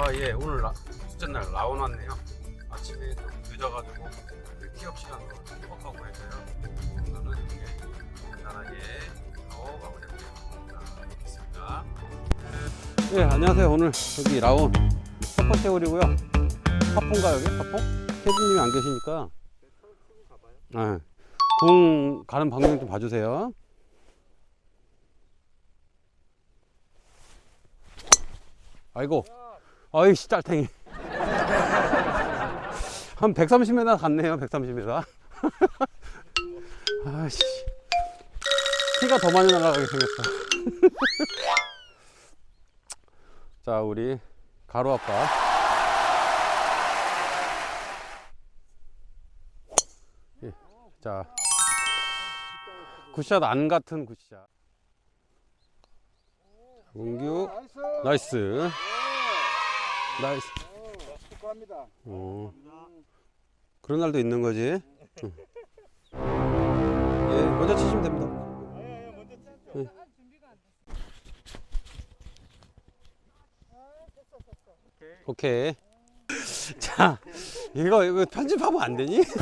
아, 예, 오늘 라, 둘째 날 라온 왔네요. 아침에 좀 늦어가지고 티업 시간으로 워크하고 해서요. 오늘은 이렇게 간단하게 또 마무리하겠습니다. 있습니다. 네, 안녕하세요. 오늘 여기 라온 첫 번째 홀이고요. 파폰가 여기? 파폰? 캐디님이 안 계시니까. 네. 공 가는 방향 좀 봐주세요. 아이고, 아이씨, 짤탱이. 한 130m 갔네요, 130m. 아이씨. 키가 더 많이 날아가게 생겼어. 자, 우리 가루 아빠. 예, 자, 굿샷 안 같은 굿샷. 문규, 나이스. 나이스. 축하합니다. 어. 그런 날도 있는 거지. 응. 예, 먼저 치시면 됩니다. 예. 오케이. 자, 이거 이거 편집하면 안 되니?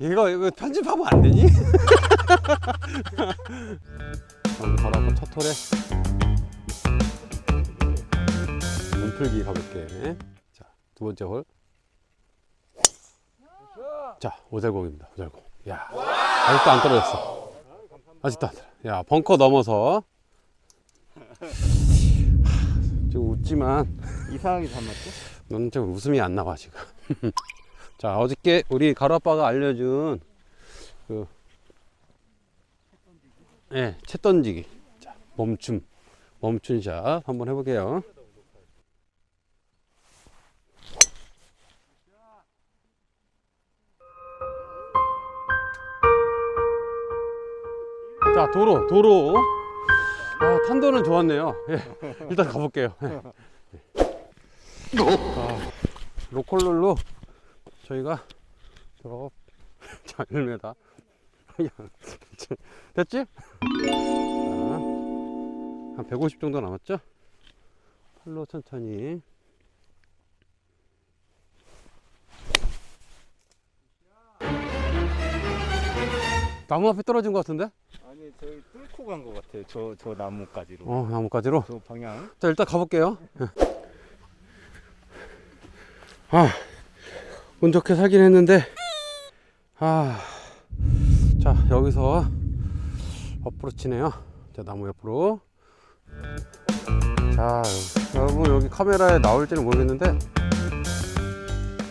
이거 이거 편집하면 안 되니? 바로 한번 첫 톨에 몸풀기 가볼게. 자, 두 번째 홀. 자, 오잘공입니다. 오잘공. 야, 아직도 안 떨어졌어. 아직도 안 떨어. 야, 벙커 넘어서. 좀 웃지만 이상하게 담았죠? 너는 좀 웃음이 안 나와 지금. 자 어저께 우리 가루 아빠가 알려준 그, 예, 채 던지기. 자 멈춤, 멈춘 샷 한번 해볼게요. 자 도로, 도로. 아 탄도는 좋았네요. 예, 일단 가볼게요. 예. 아, 로컬룰로 저희가 저, 자, 1m. 됐지? 자, 한150 정도 남았죠? 팔로 천천히. 나무 앞에 떨어진 것 같은데? 아니 저희 뚫고 간 것 같아요. 저 저 나무까지로. 어, 나무까지로. 저 방향. 자, 일단 가볼게요. 아, 운 좋게 살긴 했는데, 아, 자, 여기서 옆으로 치네요. 자, 나무 옆으로. 자, 여러분, 여기 카메라에 나올지는 모르겠는데,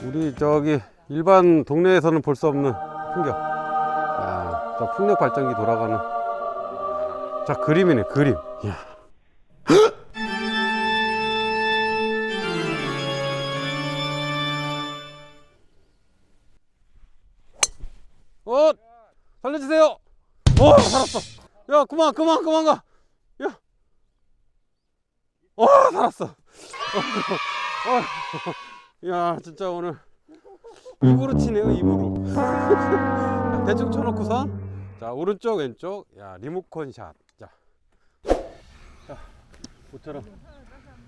우리 저기 일반 동네에서는 볼 수 없는 풍경. 야, 저 풍력 발전기 돌아가는. 자, 그림이네, 그림. 이야. 살려주세요! 어! 살았어! 야, 그만, 그만, 그만 가! 야! 어! 살았어! 어, 어. 야, 진짜 오늘 입으로 치네요, 입으로. 자, 대충 쳐놓고선 자, 오른쪽, 왼쪽. 야, 리모컨 샷. 자. 자, 모처럼,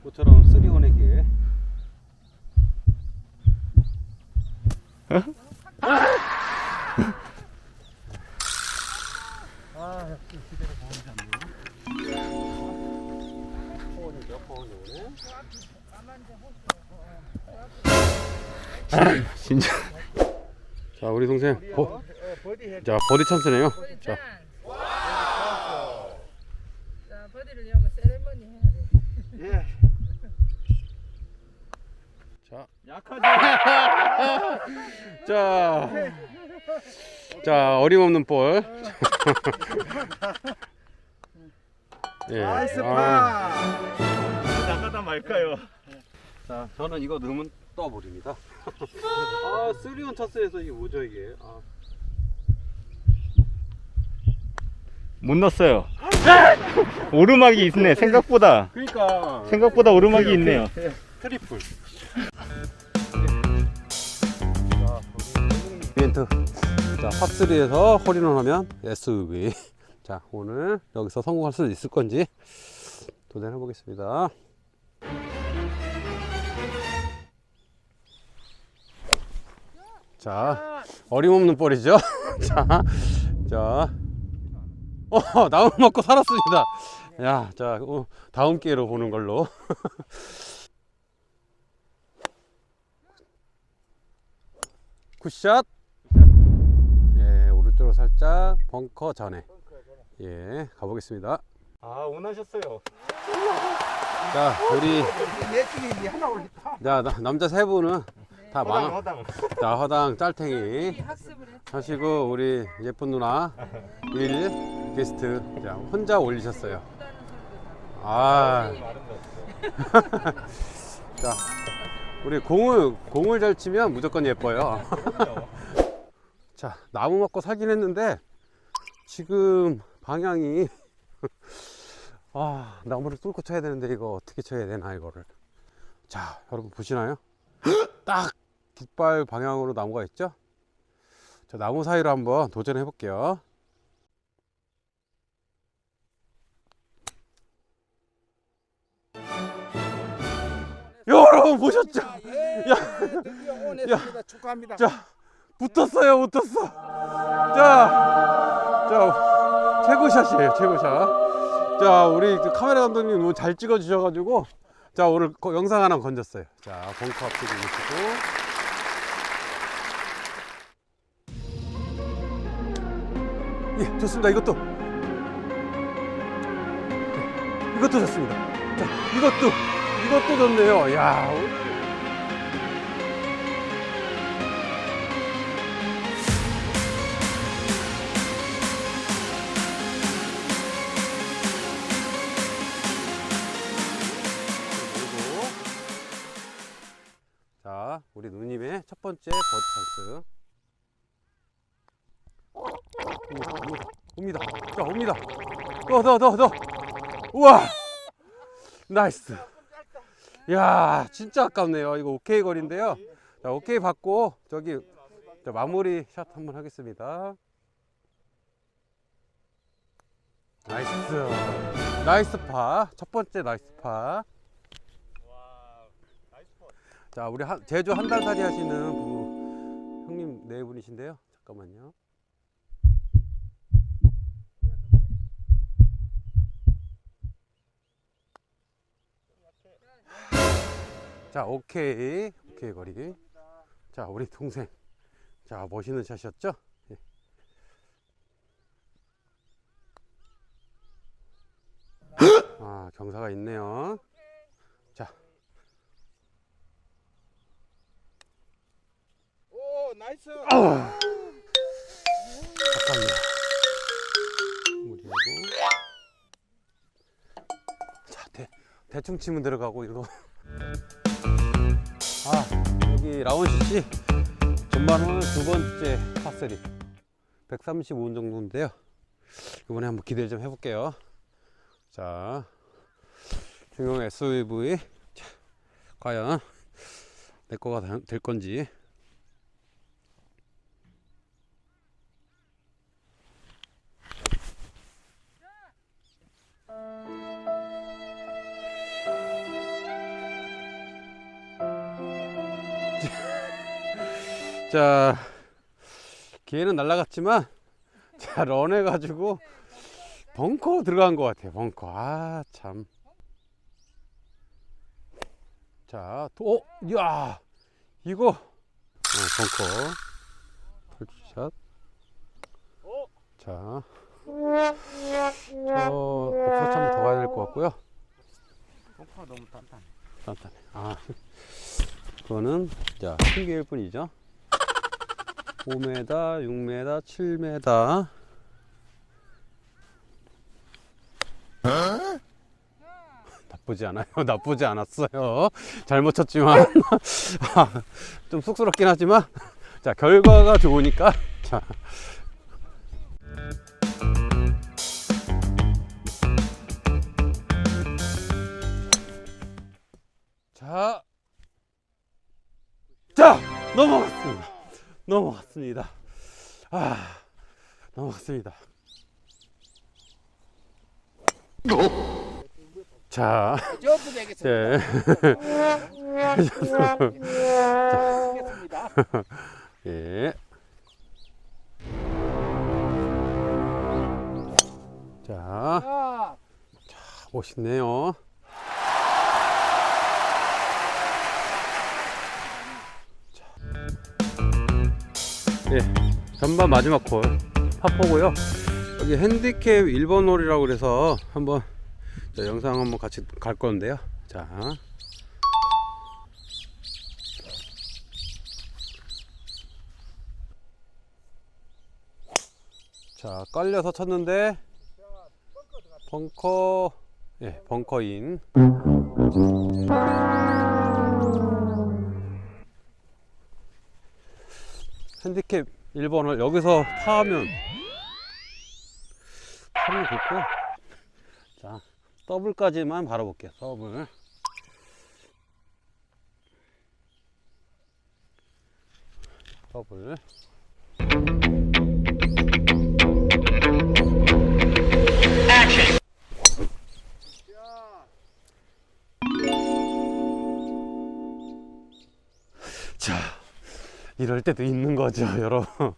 모처럼 쓰리 원의 길. 아, 진짜. 자, 우리 동생. 버. 자, 버디 찬스네요. 자, 자, 버디를 여면 세레머니 해야 돼. 예. 자, 약하죠. 자. 자, 어림없는 볼. 예. 나이스 아, 파. 나가다 말까요? 자, 저는 이거 넣으면 떠버립니다. 아, 쓰리온 차스에서 이게 뭐죠, 이게? 아. 못 넣었어요. 오르막이 있네. 생각보다. 그러니까 생각보다 오르막이 오케이, 오케이. 있네요. 트리플. 이벤트. 자, 파3에서 홀인원 하면 SUV. 자, 오늘 여기서 성공할 수 있을 건지 도전해 보겠습니다. 자, 어림없는 볼이죠. 자, 자. 어, 나무 먹고 살았습니다. 야, 자, 어, 다음 기회로 보는 걸로. 굿샷. 예, 오른쪽으로 살짝 벙커 전에. 예, 가보겠습니다. 아 원하셨어요. 자, 우리 내 쪽에 하나 올렸다. 자, 나- 남자 세 분은 다 허당 망. 허당. 자, 허당 이 짤탱이 학습을 해. 하시고 우리 예쁜 누나 일 게스트 자, 혼자 올리셨어요. 나고. 아, 자, 우리 공을 공을 잘 치면 무조건 예뻐요. 자, 나무 먹고 살긴 했는데 지금 방향이 아, 나무를 뚫고 쳐야 되는데 이거 어떻게 쳐야 되나 이거를. 자, 여러분 보시나요? 딱 깃발 방향으로 나무가 있죠? 자, 나무 사이로 한번 도전해 볼게요. 여러분 보셨죠? 예, 드디어 오냈습니다. 축하합니다. 자, 붙었어요, 붙었어. 자, 자, 최고샷이에요, 최고샷. 자, 우리 그 카메라 감독님 너무 잘 찍어 주셔가지고, 자, 오늘 거- 영상 하나 건졌어요. 자, 벙커 앞쪽에 보시고. 예, 좋습니다. 이것도. 자, 이것도 좋습니다. 자, 이것도, 이것도 좋네요. 야, 자 우리 누님의 첫 번째 버디 찬스 옵니다. 옵니다 자 옵니다. 더 더 더 더. 우와. 나이스. 야 진짜 아깝네요. 이거 오케이 거리인데요. 자 오케이 받고 저기 자, 마무리 샷 한번 하겠습니다. 나이스. 나이스 파 첫 번째 나이스 파. 자, 우리 한, 제주 한 달 살이 하시는 부, 형님 네 분이신데요. 잠깐만요. 자, 오케이. 오케이, 거리. 자, 우리 동생. 자, 멋있는 샷이었죠? 예. 아, 경사가 있네요. 자, 오 나이스. 잠깐만요. 무리하고. 자, 대, 대충 치면 들어가고 이거. 아, 여기 라운시씨 전반은 두 번째 파3 135원 정도인데요. 이번에 한번 기대를 좀 해볼게요. 자, 중형 SUV 자, 과연 내 거가 다- 될 건지. 자 기회는 날라갔지만 자 런해가지고 벙커 들어간 것 같아요 벙커. 아 참. 자 또, 어, 야 이거. 어, 벙커. 털샷. 자, 저 어프로치 한번 더 가야 될 것 같고요. 벙커 너무 단단해. 단단해. 아, 그거는 자 핑계일 뿐이죠. 5m, 6m, 7m. 나쁘지 않아요. 나쁘지 않았어요. 잘못 쳤지만 아, 좀 쑥스럽긴 하지만 자 결과가 좋으니까 자. 자, 자 넘어갔습니다. 넘어갔습니다. 아, 넘어갔습니다. 자. 네. 되겠습니다. 예. 자, 자, 멋있네요. 예, 전반 마지막 콜 파포고요. 여기 핸디캡 1번 홀이라고 그래서 한번 자, 영상 한번 같이 갈 건데요. 자. 자, 깔려서 쳤는데 벙커 예, 벙커인. 핸디캡 1번을 여기서 파하면 하면 좋고. 자 더블까지만 바라볼게요 더블 더블 자, 이럴 때도 있는 거죠, 여러분.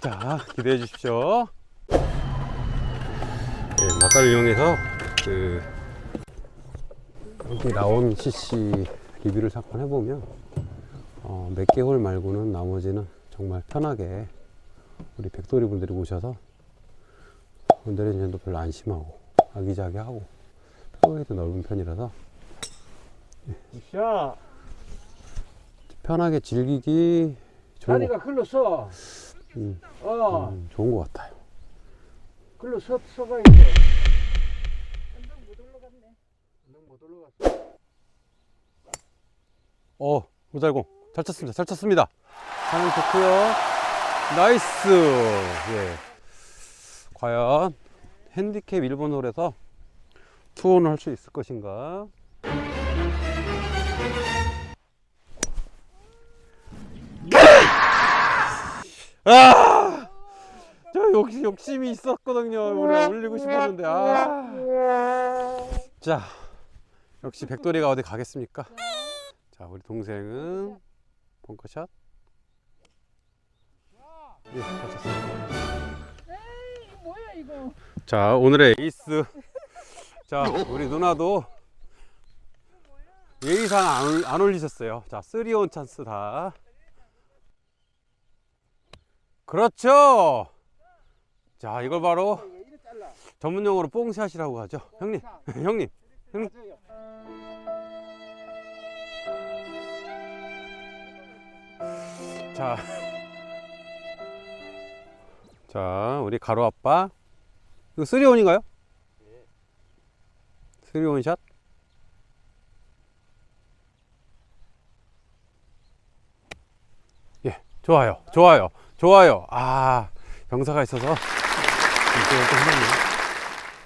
자, 기대해 주십시오. 예, 막간을 이용해서 그 여기 나온 CC 리뷰를 잠깐 해보면 어, 몇 개월 말고는 나머지는 정말 편하게 우리 백돌이 분들이 오셔서 건드리는도 별로 안 심하고 아기자기하고 페어웨이도 넓은 편이라서 샷. 편하게 즐기기 다리가 글로 서. 음, 어, 음, 좋은 것 같아요. 글로 서, 서가 있어. 못 올라갔네. 너못 올라갔어. 어, 오잘공. 잘 쳤습니다. 잘 쳤습니다. 반응 좋고요. 나이스. 예. 과연 핸디캡 1번 홀에서 투혼을 할 수 있을 것인가? 아! 저 욕, 욕심이 있었거든요. 오늘 올리고 싶었는데. 아. 자, 역시 백돌이가 어디 가겠습니까? 자, 우리 동생은 벙커샷. 예, 이거. 자, 오늘의 에이스. 자, 우리 누나도 예의상 안, 올- 안 올리셨어요. 자, 3온 찬스 다. 그렇죠. 자, 이걸 바로. 전문용어로 뽕샷이라고 하죠. 형님, 형님. 형님. 자, 자, 우리 가로 아빠. 이거 3온인가요? 3온 샷. 예, 좋아요, 좋아요, 좋아요. 아, 경사가 있어서.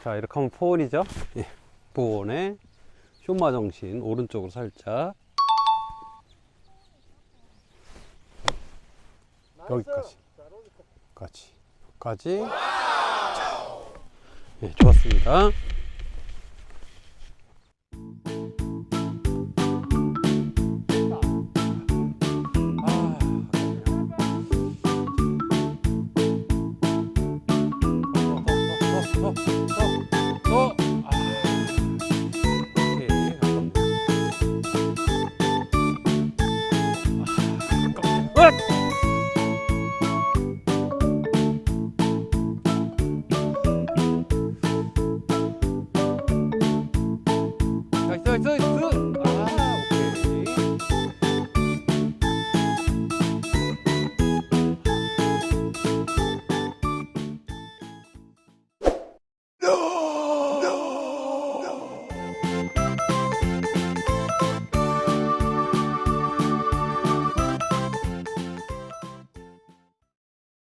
자, 이렇게 하면 포온이죠. 예, 포온에 쇼마 정신 오른쪽으로 살짝 여기까지. 까지 까지 자, 예, 좋았습니다